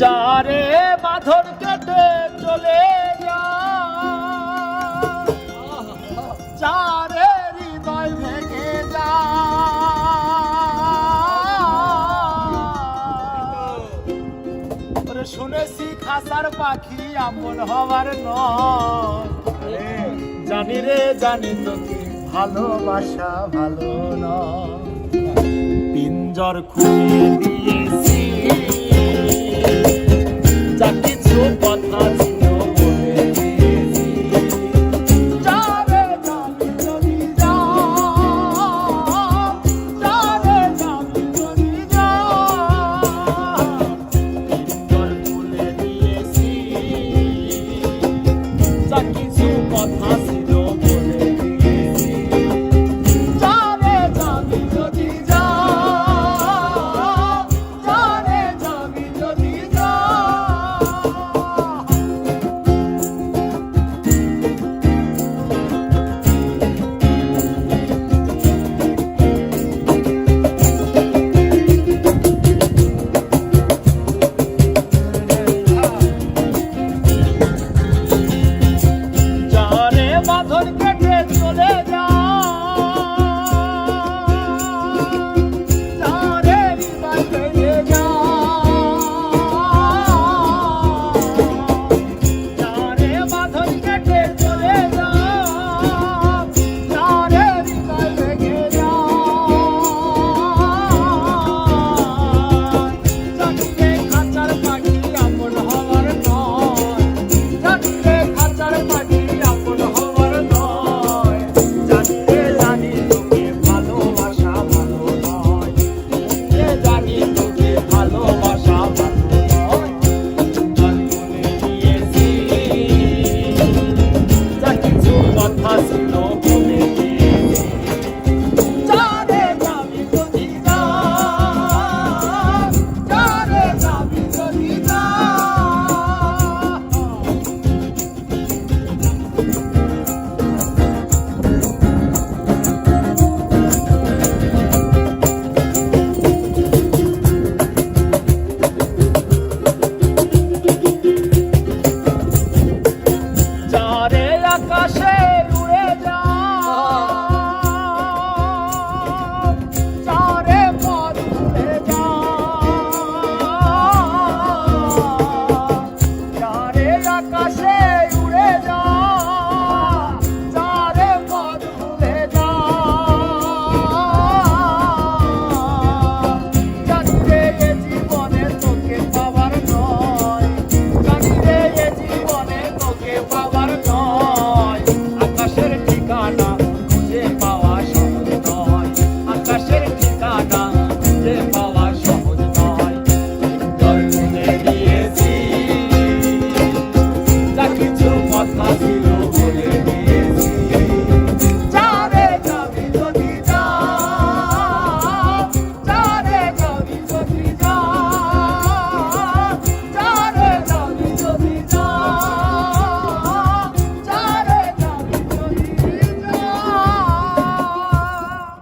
যারে মাথর কেটে চলে যা। যারে হৃদয় ভেঙে যা। শুনেছি খাসার পাখি আমল হওয়ার নয়। জানি রে, জানি তোকে ভালোবাসা ভালো নয়। পিঞ্জর খুলে দিয়ে Oh.